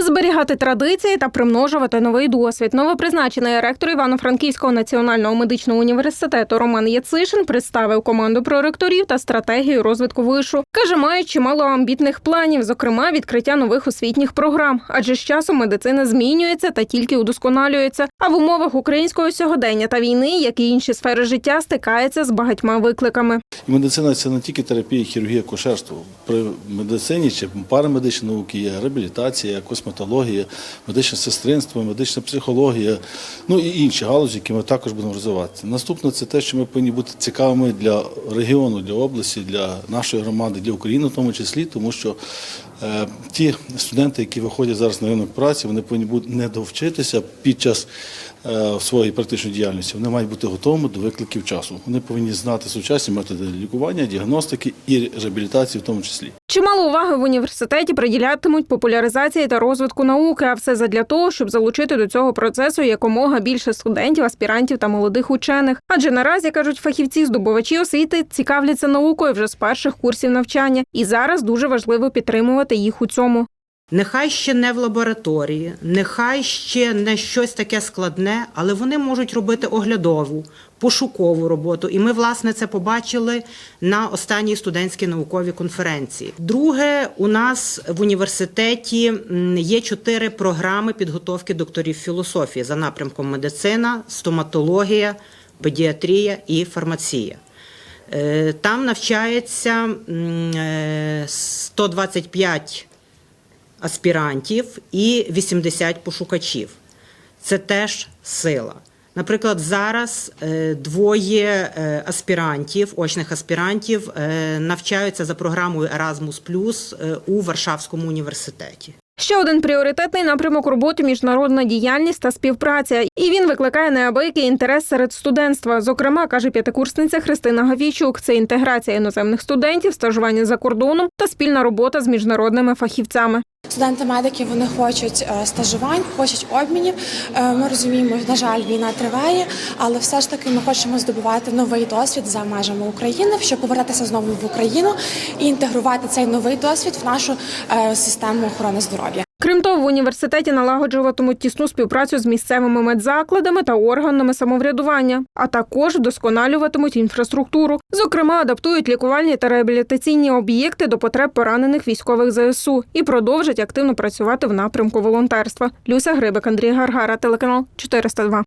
Зберігати традиції та примножувати новий досвід. Новопризначений ректор Івано-Франківського національного медичного університету Роман Яцишин представив команду проректорів та стратегію розвитку вишу. Каже, мають чимало амбітних планів, зокрема відкриття нових освітніх програм. Адже з часом медицина змінюється та тільки удосконалюється. А в умовах українського сьогодення та війни, як і інші сфери життя, стикається з багатьма викликами. Медицина це не тільки терапія, хірургія, кошерство. При медицині чи парамедичні науки є реабілітація, косметологія, медичне сестринство, медична психологія, ну і інші галузі, які ми також будемо розвивати. Наступне це те, що ми повинні бути цікавими для регіону, для області, для нашої громади, для України, в тому числі, тому що е, ті студенти, які виходять зараз на ринок праці, вони повинні бути не довчитися під час е, своєї практичної діяльності. Вони мають бути готовими до викликів часу. Вони повинні знати сучасні методи лікування, діагностики і реабілітації в тому числі. Чимало уваги в університеті приділятимуть популяризації та розвитку науки, а все задля того, щоб залучити до цього процесу якомога більше студентів, аспірантів та молодих учених. Адже наразі кажуть фахівці, здобувачі освіти цікавляться наукою вже з перших курсів навчання, і зараз дуже важливо підтримувати їх у цьому. Нехай ще не в лабораторії, нехай ще не щось таке складне, але вони можуть робити оглядову, пошукову роботу. І ми, власне, це побачили на останній студентській науковій конференції. Друге, у нас в університеті є чотири програми підготовки докторів філософії за напрямком медицина, стоматологія, педіатрія і фармація. Е, Там навчається м, е, 125 аспірантів і 80 пошукачів. Це теж сила. Наприклад, зараз е, двоє е, аспірантів, очних аспірантів, е, навчаються за програмою Erasmus у Варшавському університеті. Ще один пріоритетний напрямок роботи міжнародна діяльність та співпраця. І він викликає неабиякий інтерес серед студентства. Зокрема, каже п'ятикурсниця Христина Гавійчук, це інтеграція іноземних студентів, стажування за кордоном та спільна робота з міжнародними фахівцями. Студенти-медики вони хочуть е, стажувань, хочуть обмінів. Е, Ми розуміємо, на жаль, війна триває, але все ж таки ми хочемо здобувати новий досвід за межами України, щоб повертатися знову в Україну і інтегрувати цей новий досвід в нашу е, систему охорони здоров'я. Крім того, в університеті налагоджуватимуть тісну співпрацю з місцевими медзакладами та органами самоврядування, а також вдосконалюватимуть інфраструктуру. Зокрема, адаптують лікувальні та реабілітаційні об'єкти до потреб поранених військових ЗСУ і продовжать активно працювати в напрямку волонтерства. Люся Грибик, Андрій Гаргара, телеканал 402.